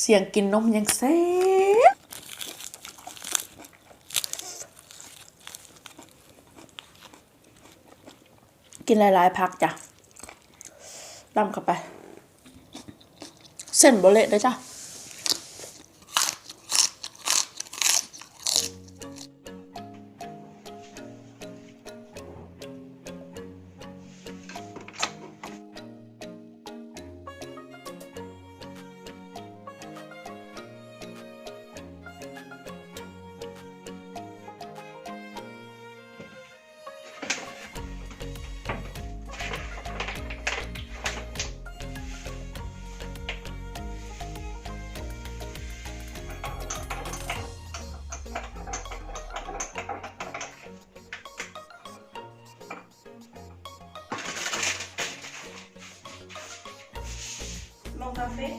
เสียงกินนมยังแซ่บกินหลายๆพักจ้ะดำเข้าไป เส้นโบเละด้วยจ้ะ café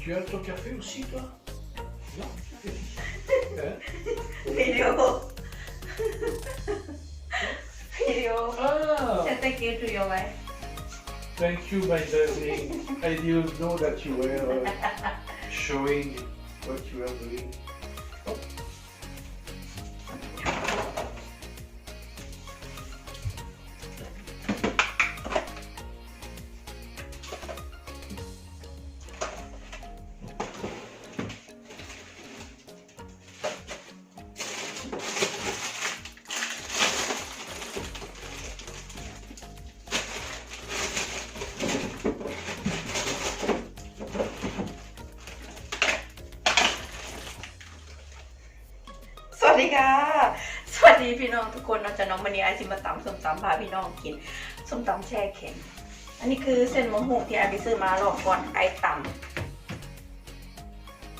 Tu as ton café aussi, toi Non Hein Video. Video. Ah thank you to your wife. Thank you, my darling. I didn't know that you were uh, showing what you are doing. ดีพี่น้องทุกคนเราจะน้องมันนี้ไอซิมาตำส้มตำพาพี่น้องกินส้มตำแช่แข็ง อันนี้คือเส้นมะม่วงที่ไอไปซื้อมาหลอกก่อนไอตำ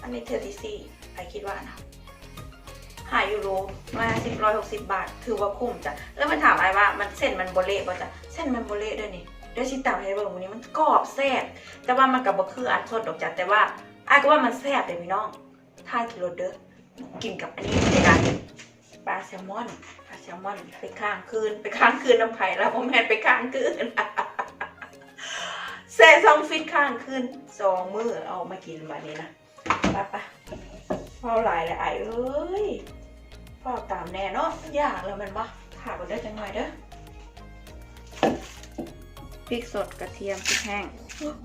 อันนี้เทอร์ติซี่ไอคิดว่านะหายยูโรมาสิบร้อยหกสิบบาท ถือว่าคุ้มจ้ะแล้วมันถามไอว่ามันเส้นมันโบเล่ป่ะจ้ะเส้นมันโบเล่ด้วยนี่เดี๋ยวชิตำให้เบิ่งวันนี้มันกรอบแซ่บแต่ว่ามันกับบะคืออันสดดอกจ้ะแต่ว่าไอก็ว่ามันแซ่บเลยพี่น้องท่ากิโลเด้อกินกับอันนี้ในการ ปลาแซลมอนปลาแซลมอนไปค้างคืน ไปค้างคืนน้ำไผ่แล้วพ่อแม่ไปค้างคืนแซ่ซองฟิตค้างคืนสองมือเอามากินแบบนี้นะปไปเฝ้าหลายเลยไอ้เอ้ยเฝ้าตามแน่เนาะยากแล้วมันบ่ถากกันเด้จังหน่อยเด้อพริกสดกระเทียมพริกแห้ง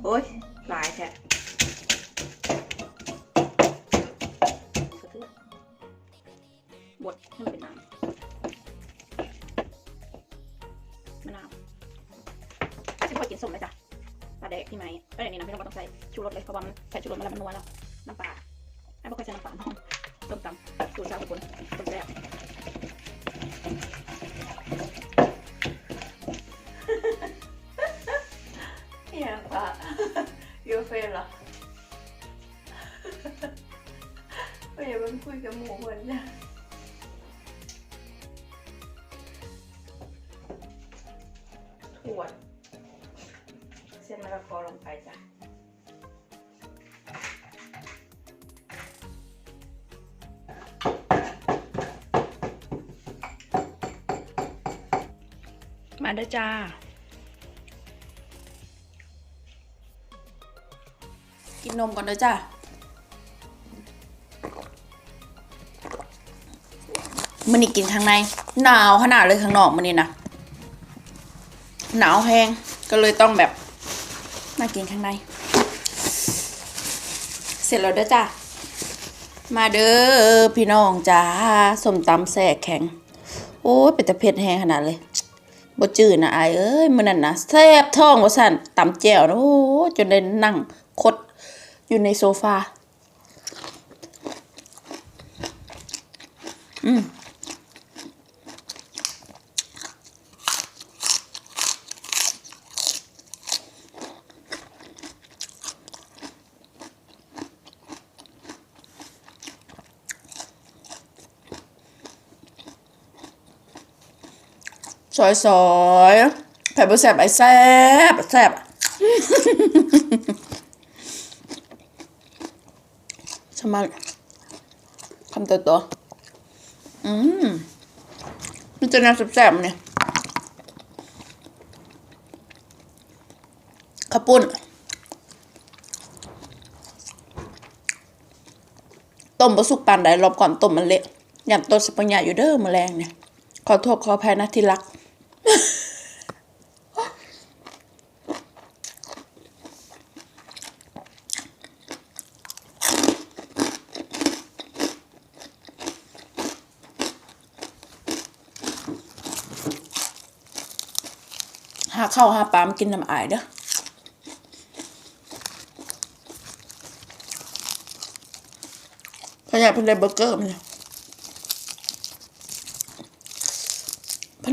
โอ้ยหลายแท้ ชูรสมาแล้วมันนัวแล้วน้ำปลา มาเด้อจ้า กินนมก่อนเด้อจ้ามันนี่กินข้างใน หนาวขนาดเลยข้างนอกมันนี่นะหนาวแห้งก็เลยต้องแบบมากินข้างใน เสร็จแล้วเด้อจ้ามาเด้อพี่น้องจ้าสมตำแสกแข็ง โอ้ยเป็นแต่เผ็ดแห้งขนาดเลย บ่จืดนะไอเอ้ยมื้อนั้นนะแซ่บท้องว่าซั่นตำแจ่วนะโอ้จนได้นั่งคดอยู่ในโซฟาอืม ซอยๆไผ่บแซบไอ้แซ่บแซ่บสมาคำตัวตัวอืมมันจะน่าแซ่บๆเนี่ยข้าวปุ้น ต้มบะสุกปานใดรอบก่อนต้มมันเละอย่างต้นสปัญญาอยู่เด้อมแมลงเนี่ย ขอโทษขออภัยนะที่รัก หาข้าวหาปลามกินน้ำอายเด้อพยาเพิ่นได้เบอร์เกอร์มันเนี่ย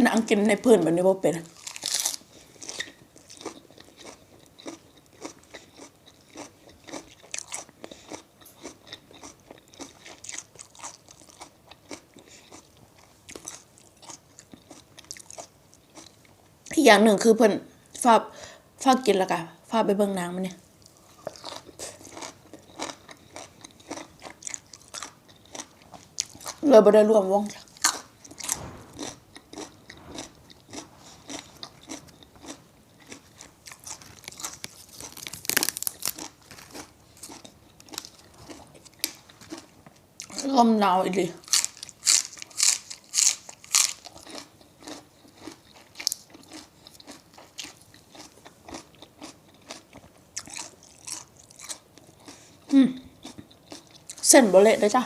หนังกินในพื้นแบบนี้บ่เป็นอีกอย่างหนึ่งคือเพิ่นฝากฝากกินล้วก็ฝากไปเบิ่งนางมันเนี่ยเลยบ่ได้รวมวงจ้ะ ลมหนาวอีหลีอืมเส้นบ่เละเด้อจ้ะ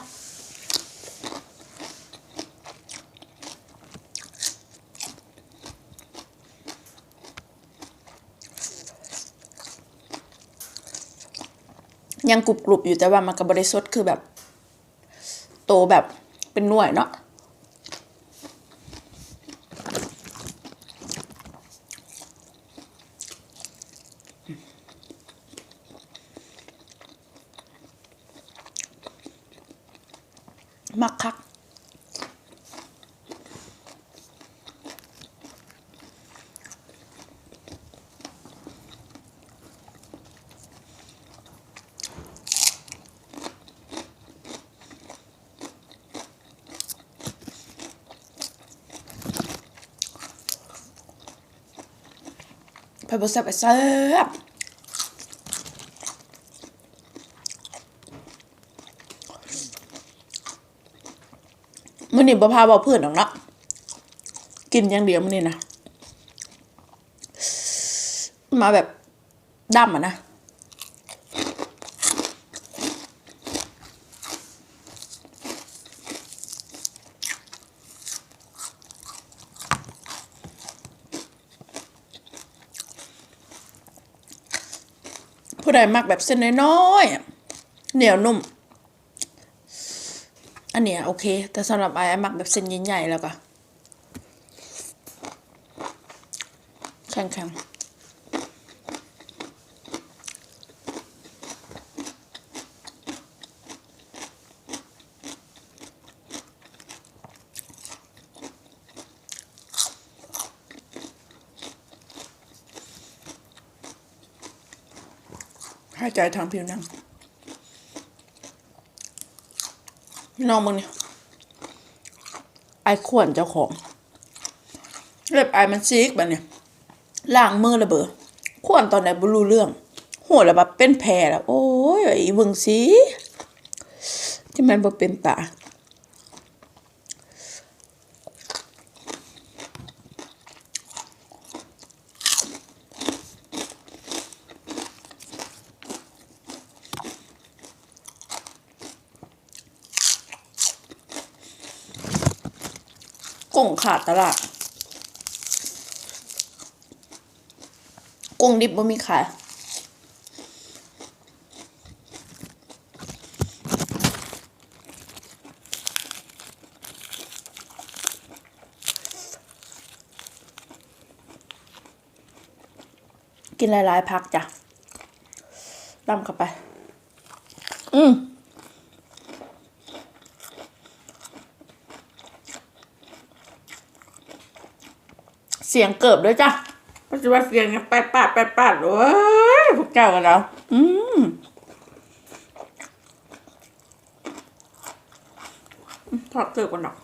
ยังกรุบกรุบอยู่แต่ว่ามันก็บริสุทธิ์คือแบบ โตแบบเป็นหน่วยเนาะ บแซ่บไปแซ่บมันนี่บ่พาเว้าเพื่อนดอกเนาะกินอย่างเดียวมันนี่นะมาแบบดำอะนะ ผู้ใดมักแบบเส้นน้อยๆเหนียวนุ่ม อันเนี้ยโอเค แต่สำหรับไอ้ไอ้มักแบบเส้นใหญ่ๆแล้วก็แข็งๆ หายใจทางผิวหนังน้องมึงเนี่ยไอขวนเจ้าของ เล็บไอมันซีกแบบเนี่ยล้างมือระเบอขวนตอนไหนบ่รู้เรื่องหัวระบับบเป็นแผลแล้ว โอ้ยไอ้วึงสิที่มันบ่เป็นตา กุ้งขาดตลาดกุ้งดิบบ่มีขายกินหลายๆพักจ้ะดำเข้าไป อืม สียงเกิบด้วยจ้ะปัจจุบันเสียงแปดปาดแปดปาดโอ้ยพวกเจ้ากันแล้วอืมทอดเกิบกันหรอก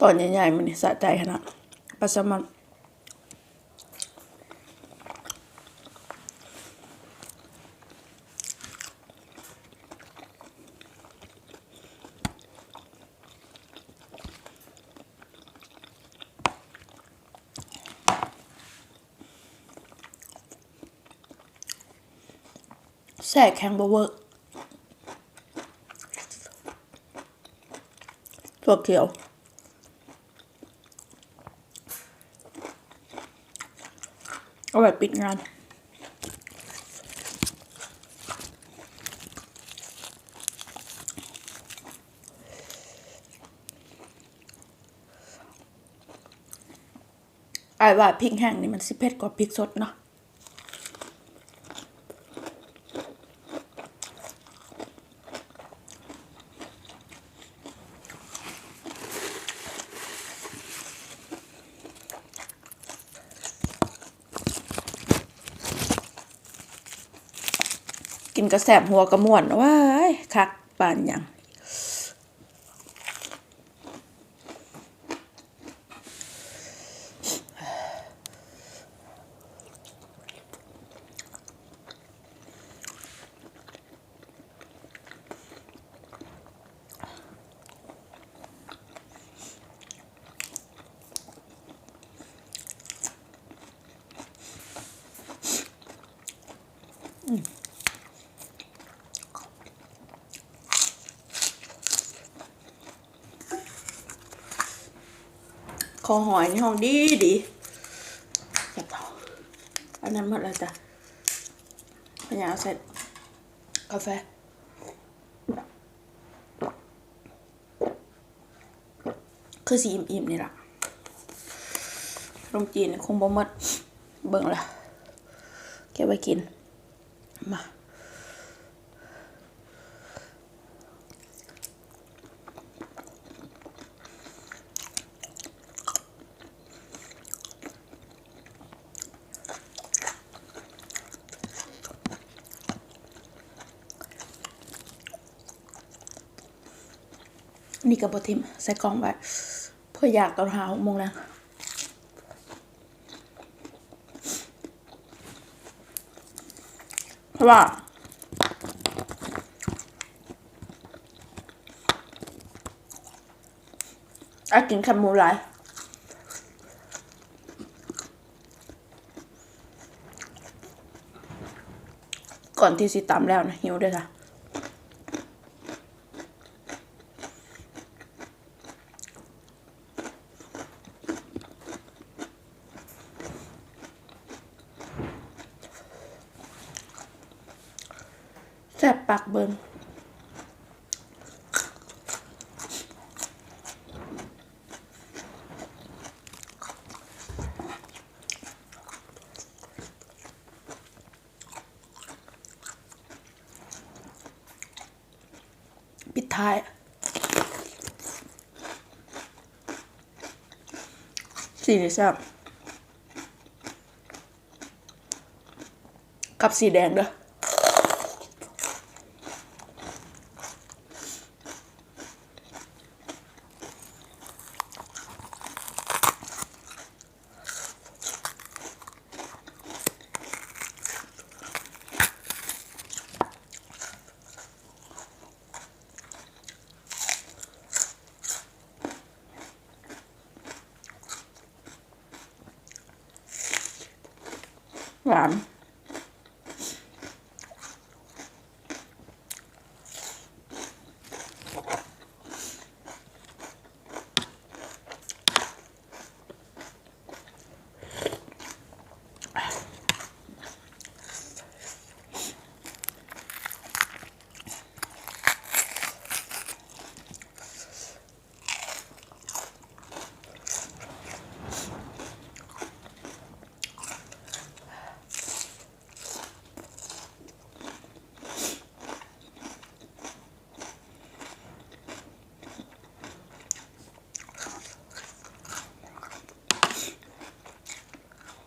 ตอนใหญ่ๆมันนี่สะใจขนาดปลาแซลมอน แส่แข็งบเวอร์ถั่วเขียว เอาแบบปิดงานไอายว่าพริกแห้งนี่มันสิเผ็ดกว่าพริกสดเนาะ กินกระแสบหัวกระม่วนว้ายคักปานหยัง คอหอยในห้องดีดีจับเท้าอันนั้นหมดแล้วจ้ะพยายามเสร็จกาแฟคือสีอิ่มๆนี่ล่ะขนมจีนคงบ่หมดเบิ่งละเก็บไว้กิน มา นี่กับบทิมใส่กล่องไว้เพื่ออยากตอนหาหกโมงแล้วเพราะว่าอากินแคมมูไรก่อนที่สิตามแล้วนะหิวด้วยค่ะ แซ่บปากเบิงปิด ท้ายสีนี้แซ่บกับสีแดงเด้อ ห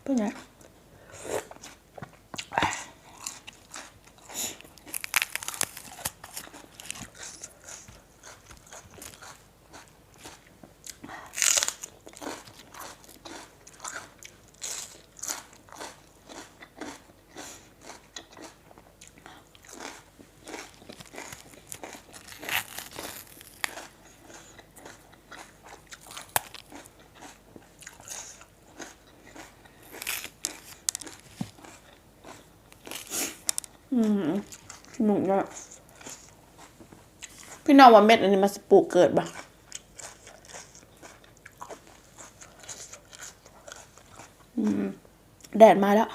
วา อืมหมึกอะพี่น้องว่าเม็ดอันนี้มาสปูกเกิดบ้าแดดมาแล้ว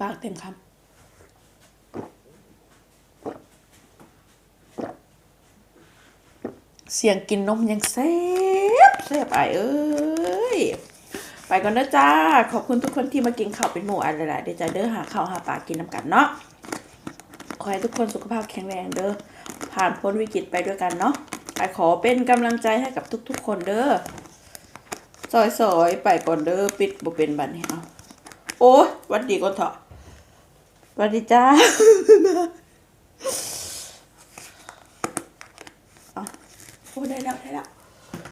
ปากเต็มคำเสียงกินนมยังแซ่บแซ่บไอเอ้ย ไปก่อนเด้อจ้า ขอบคุณทุกคนที่มากินข้าวเป็นหมู่อันหลายเดี๋ยวจะเด้อหาข้าวหาปลากินน้ำกันเนาะ ขอให้ทุกคนสุขภาพแข็งแรงเด้อ ผ่านพ้นวิกฤตไปด้วยกันเนาะไอขอเป็นกำลังใจให้กับทุกๆ คนเด้อซอยๆ ไปก่อนเด้อ ปิดบ่เป็นบัดนี้เอาโอ้วันดีก่อนเถอะ วัสดีจ้าเอาโอ้ได้แล้วได้แล้ว